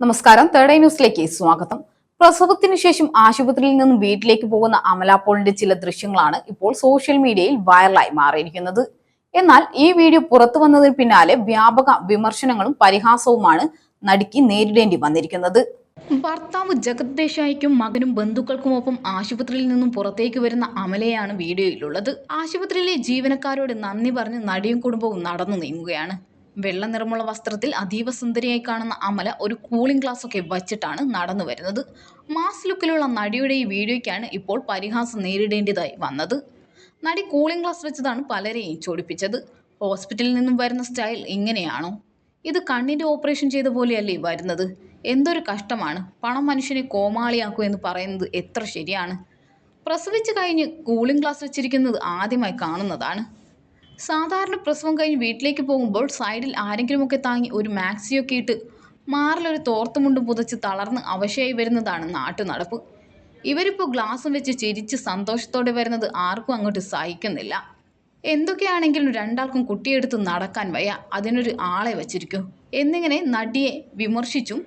നമസ്കാരം. Third eye ന്യൂസിലേക്ക് സ്വാഗതം. പ്രസവത്തിനു ശേഷം ആശുപത്രിയിൽ നിന്നും വീട്ടിലേക്ക് പോകുന്ന അമലാപോളിന്റെ ചില ദൃശ്യങ്ങളാണ് ഇപ്പോൾ സോഷ്യൽ മീഡിയയിൽ വൈറലായി മാറിയിരിക്കുന്നത്. എന്നാൽ ഈ വീഡിയോ പുറത്തു വന്നതിന് പിന്നാലെ വ്യാപക വിമർശനങ്ങളും പരിഹാസവുമാണ് നടിക്ക് നേരിടേണ്ടി വന്നിരിക്കുന്നത്. ഭർത്താവ് ജഗത് ദേശായിക്കും മകനും ബന്ധുക്കൾക്കുമൊപ്പം ആശുപത്രിയിൽ നിന്നും പുറത്തേക്ക് വരുന്ന അമലയാണ് വീഡിയോയിലുള്ളത് ആശുപത്രിയിലെ ജീവനക്കാരോട് നന്ദി പറഞ്ഞ് നടിയും കുടുംബവും നടന്നു നീങ്ങുകയാണ്. വെള്ള നിറമുള്ള വസ്ത്രത്തിൽ അതീവ സുന്ദരിയായി കാണുന്ന അമല ഒരു കൂളിംഗ് ഗ്ലാസ് ഒക്കെ വച്ചിട്ടാണ് നടന്നു വരുന്നത്. മാസ് ലുക്കിലുള്ള നടിയുടെ ഈ വീഡിയോയ്ക്കാണ് ഇപ്പോൾ പരിഹാസം നേരിടേണ്ടതായി വന്നത്. നടി കൂളിംഗ് ഗ്ലാസ് വെച്ചതാണ് പലരെയും ചൊടിപ്പിച്ചത് ഹോസ്പിറ്റലിൽ നിന്നും വരുന്ന സ്റ്റൈൽ ഇങ്ങനെയാണോ? ഇത് കണ്ണിന്റെ ഓപ്പറേഷൻ ചെയ്ത പോലെയല്ലേ വരുന്നത്? എന്തൊരു കഷ്ടമാണ്. പണം മനുഷ്യനെ കോമാളിയാക്കൂ എന്ന് പറയുന്നത് എത്ര ശരിയാണ്? പ്രസവിച്ച് കഴിഞ്ഞ് കൂളിംഗ് ഗ്ലാസ് വെച്ചിരിക്കുന്നത് ആദ്യമായി കാണുന്നതാണ്. സാധാരണ പ്രസവം കഴിഞ്ഞ് വീട്ടിലേക്ക് പോകുമ്പോൾ സൈഡിൽ ആരെങ്കിലുമൊക്കെ താങ്ങി ഒരു മാക്സിയൊക്കെ ഇട്ട് മാറിലൊരു തോർത്തുമുണ്ടും പുതച്ച് തളർന്ന് അവശയായി വരുന്നതാണ് നാട്ടു നടപ്പ് ഇവരിപ്പോൾ ഗ്ലാസും വെച്ച് ചിരിച്ച് സന്തോഷത്തോടെ വരുന്നത് ആർക്കും അങ്ങോട്ട് സഹിക്കുന്നില്ല. എന്തൊക്കെയാണെങ്കിലും രണ്ടാൾക്കും കുട്ടിയെടുത്ത് നടക്കാൻ വയ്യ. അതിനൊരു ആളെ വച്ചിരിക്കൂ. എന്നിങ്ങനെ നടിയെ വിമർശിച്ചും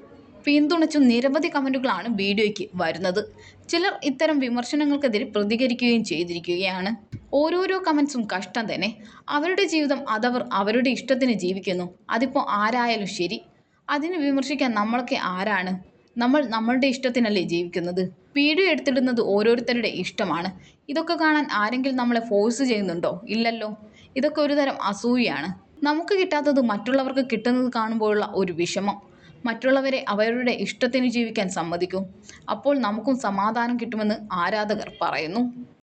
പിന്തുണച്ചും നിരവധി കമന്റുകളാണ് വീഡിയോയ്ക്ക് വരുന്നത്. ചിലർ ഇത്തരം വിമർശനങ്ങൾക്കെതിരെ പ്രതികരിക്കുകയും ചെയ്തിരിക്കുകയാണ്. ഓരോരോ കമൻസും കഷ്ടം തന്നെ. അവരുടെ ജീവിതം അതവർ അവരുടെ ഇഷ്ടത്തിന് ജീവിക്കുന്നു. അതിപ്പോൾ ആരായാലും ശരി. അതിനെ വിമർശിക്കാൻ നമ്മളൊക്കെ ആരാണ്? നമ്മൾ നമ്മളുടെ ഇഷ്ടത്തിനല്ലേ ജീവിക്കുന്നത്? വീഡിയോ എടുത്തിടുന്നത് ഓരോരുത്തരുടെ ഇഷ്ടമാണ്. ഇതൊക്കെ കാണാൻ ആരെങ്കിലും നമ്മളെ ഫോഴ്സ് ചെയ്യുന്നുണ്ടോ? ഇല്ലല്ലോ. ഇതൊക്കെ ഒരു തരം അസൂയാണ് നമുക്ക് കിട്ടാത്തത് മറ്റുള്ളവർക്ക് കിട്ടുന്നത് കാണുമ്പോഴുള്ള ഒരു വിഷമം. മറ്റുള്ളവരെ അവരുടെ ഇഷ്ടത്തിന് ജീവിക്കാൻ സമ്മതിക്കും. അപ്പോൾ നമുക്കും സമാധാനം കിട്ടുമെന്ന് ആരാധകർ പറയുന്നു.